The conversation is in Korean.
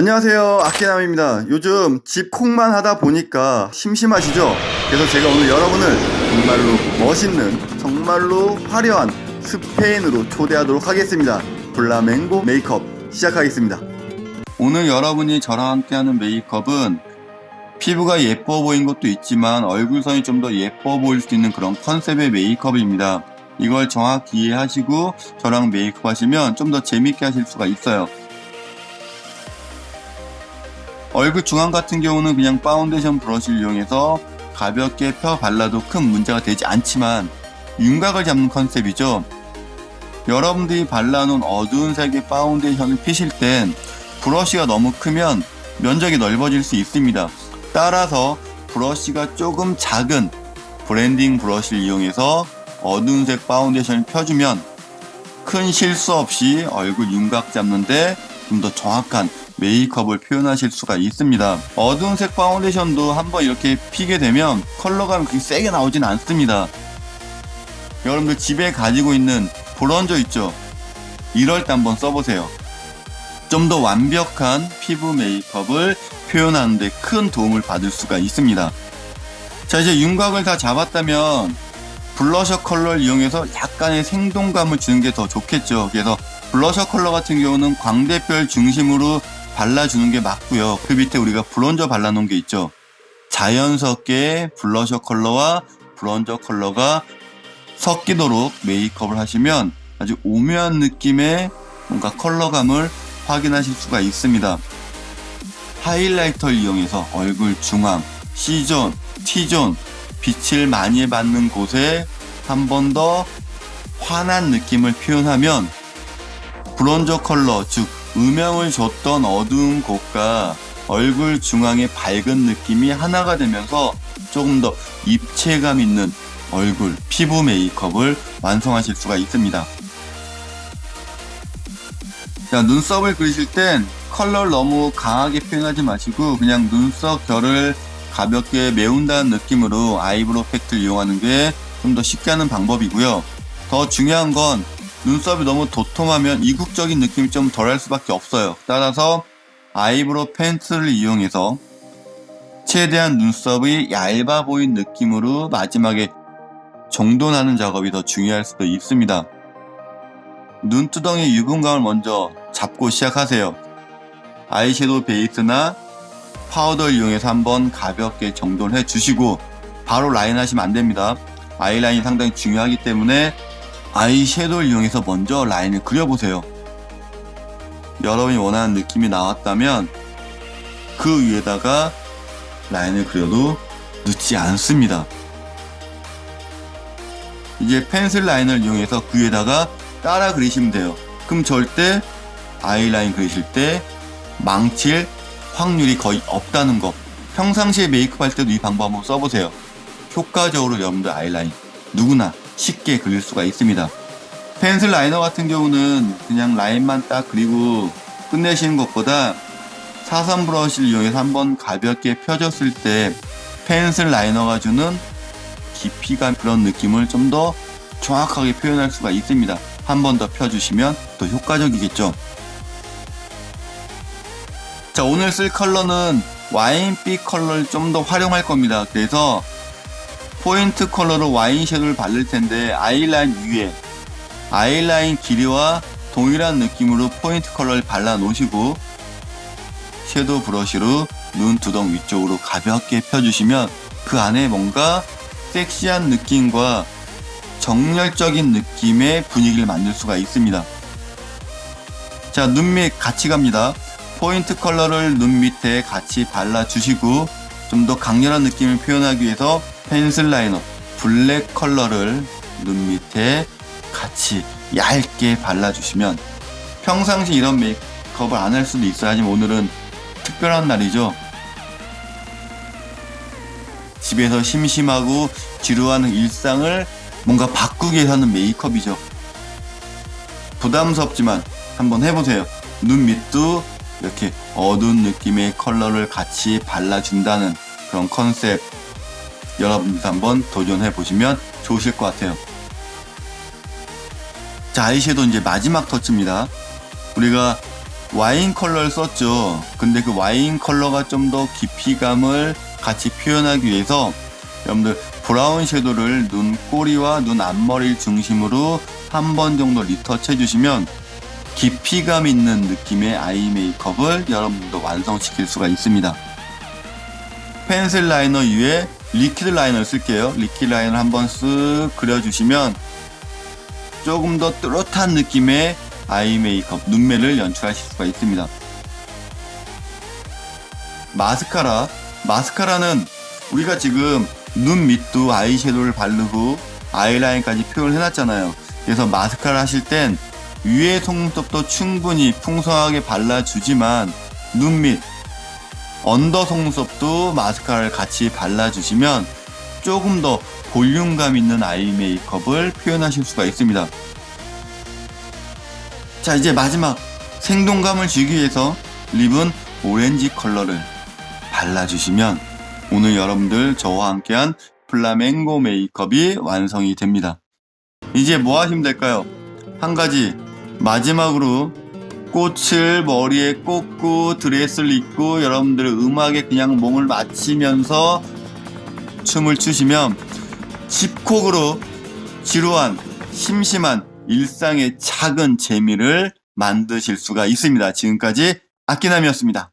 안녕하세요. 아키남입니다. 요즘 집 콕만 하다 보니까 심심하시죠? 그래서 제가 오늘 여러분을 정말로 멋있는 정말로 화려한 스페인으로 초대하도록 하겠습니다. 블라멩고 메이크업 시작하겠습니다. 오늘 여러분이 저랑 함께하는 메이크업은 피부가 예뻐 보인 것도 있지만 얼굴선이 좀 더 예뻐 보일 수 있는 그런 컨셉의 메이크업입니다. 이걸 정확히 이해하시고 저랑 메이크업 하시면 좀 더 재밌게 하실 수가 있어요 얼굴 중앙 같은 경우는 그냥 파운데이션 브러쉬를 이용해서 가볍게 펴 발라도 큰 문제가 되지 않지만 윤곽을 잡는 컨셉이죠. 여러분들이 발라놓은 어두운 색의 파운데이션을 피실 땐 브러쉬가 너무 크면 면적이 넓어질 수 있습니다. 따라서 브러쉬가 조금 작은 브랜딩 브러쉬를 이용해서 어두운 색 파운데이션을 펴주면 큰 실수 없이 얼굴 윤곽 잡는데 좀 더 정확한 메이크업을 표현하실 수가 있습니다. 어두운 색 파운데이션도 한번 이렇게 피게 되면 컬러가 그렇게 세게 나오진 않습니다. 여러분들 집에 가지고 있는 브론저 있죠? 이럴 때 한번 써보세요. 좀 더 완벽한 피부 메이크업을 표현하는데 큰 도움을 받을 수가 있습니다. 자, 이제 윤곽을 다 잡았다면 블러셔 컬러를 이용해서 약간의 생동감을 주는 게 더 좋겠죠. 그래서 블러셔 컬러 같은 경우는 광대뼈를 중심으로 발라주는 게 맞고요. 그 밑에 우리가 브론저 발라놓은 게 있죠. 자연스럽게 블러셔 컬러와 브론저 컬러가 섞이도록 메이크업을 하시면 아주 오묘한 느낌의 뭔가 컬러감을 확인하실 수가 있습니다. 하이라이터를 이용해서 얼굴 중앙, C존, T존, 빛을 많이 받는 곳에 한 번 더 환한 느낌을 표현하면 브론저 컬러, 즉 음영을 줬던 어두운 곳과 얼굴 중앙의 밝은 느낌이 하나가 되면서 조금 더 입체감 있는 얼굴, 피부 메이크업을 완성하실 수가 있습니다. 자, 눈썹을 그리실 땐 컬러를 너무 강하게 표현하지 마시고 그냥 눈썹 결을 가볍게 메운다는 느낌으로 아이브로우 팩트를 이용하는 게 좀 더 쉽게 하는 방법이고요. 더 중요한 건 눈썹이 너무 도톰하면 이국적인 느낌이 좀 덜할 수밖에 없어요. 따라서 아이브로우 펜슬을 이용해서 최대한 눈썹이 얇아 보인 느낌으로 마지막에 정돈하는 작업이 더 중요할 수도 있습니다. 눈두덩이 유분감을 먼저 잡고 시작하세요. 아이섀도우 베이스나 파우더를 이용해서 한번 가볍게 정돈해 주시고 바로 라인 하시면 안 됩니다. 아이라인이 상당히 중요하기 때문에 아이 섀도우를 이용해서 먼저 라인을 그려보세요. 여러분이 원하는 느낌이 나왔다면 그 위에다가 라인을 그려도 늦지 않습니다. 이제 펜슬 라인을 이용해서 그 위에다가 따라 그리시면 돼요. 그럼 절대 아이라인 그리실 때 망칠 확률이 거의 없다는 거. 평상시에 메이크업 할 때도 이 방법 한번 써보세요. 효과적으로 여러분들 아이라인 누구나 쉽게 그릴 수가 있습니다. 펜슬 라이너 같은 경우는 그냥 라인만 딱 그리고 끝내시는 것보다 사선 브러쉬를 이용해서 한번 가볍게 펴줬을 때 펜슬 라이너가 주는 깊이감 그런 느낌을 좀 더 정확하게 표현할 수가 있습니다. 한 번 더 펴주시면 더 효과적이겠죠. 자, 오늘 쓸 컬러는 와인빛 컬러를 좀 더 활용할 겁니다. 그래서 포인트 컬러로 와인 섀도우를 바를 텐데 아이라인 위에 아이라인 길이와 동일한 느낌으로 포인트 컬러를 발라 놓으시고 섀도우 브러쉬로 눈 두덩 위쪽으로 가볍게 펴주시면 그 안에 뭔가 섹시한 느낌과 정열적인 느낌의 분위기를 만들 수가 있습니다. 자, 눈 밑 같이 갑니다. 포인트 컬러를 눈 밑에 같이 발라주시고 좀 더 강렬한 느낌을 표현하기 위해서 펜슬 라이너 블랙 컬러를 눈 밑에 같이 얇게 발라주시면 평상시 이런 메이크업을 안 할 수도 있어요. 하지만 오늘은 특별한 날이죠. 집에서 심심하고 지루한 일상을 뭔가 바꾸기 위해서 하는 메이크업이죠. 부담스럽지만 한번 해보세요. 눈 밑도 이렇게 어두운 느낌의 컬러를 같이 발라준다는 그런 컨셉 여러분들 한번 도전해 보시면 좋으실 것 같아요. 자, 아이섀도우 이제 마지막 터치입니다. 우리가 와인 컬러를 썼죠. 근데 그 와인 컬러가 좀 더 깊이감을 같이 표현하기 위해서 여러분들 브라운 섀도우를 눈 꼬리와 눈 앞머리를 중심으로 한 번 정도 리터치 해주시면 깊이감 있는 느낌의 아이 메이크업을 여러분도 완성시킬 수가 있습니다. 펜슬 라이너 위에 리퀴드 라이너를 쓸게요. 리퀴드 라이너를 한번 쓱 그려주시면 조금 더 뚜렷한 느낌의 아이 메이크업, 눈매를 연출하실 수가 있습니다. 마스카라. 마스카라는 우리가 지금 눈 밑도 아이섀도우를 바르고 아이라인까지 표현을 해놨잖아요. 그래서 마스카라 하실 땐 위에 속눈썹도 충분히 풍성하게 발라주지만 눈 밑, 언더 속눈썹도 마스카라를 같이 발라주시면 조금 더 볼륨감 있는 아이 메이크업을 표현하실 수가 있습니다. 자, 이제 마지막 생동감을 주기 위해서 립은 오렌지 컬러를 발라주시면 오늘 여러분들 저와 함께한 플라멩고 메이크업이 완성이 됩니다. 이제 뭐 하시면 될까요? 한 가지 마지막으로 꽃을 머리에 꽂고 드레스를 입고 여러분들의 음악에 그냥 몸을 맞추면서 춤을 추시면 집콕으로 지루한 심심한 일상의 작은 재미를 만드실 수가 있습니다. 지금까지 아끼남이었습니다.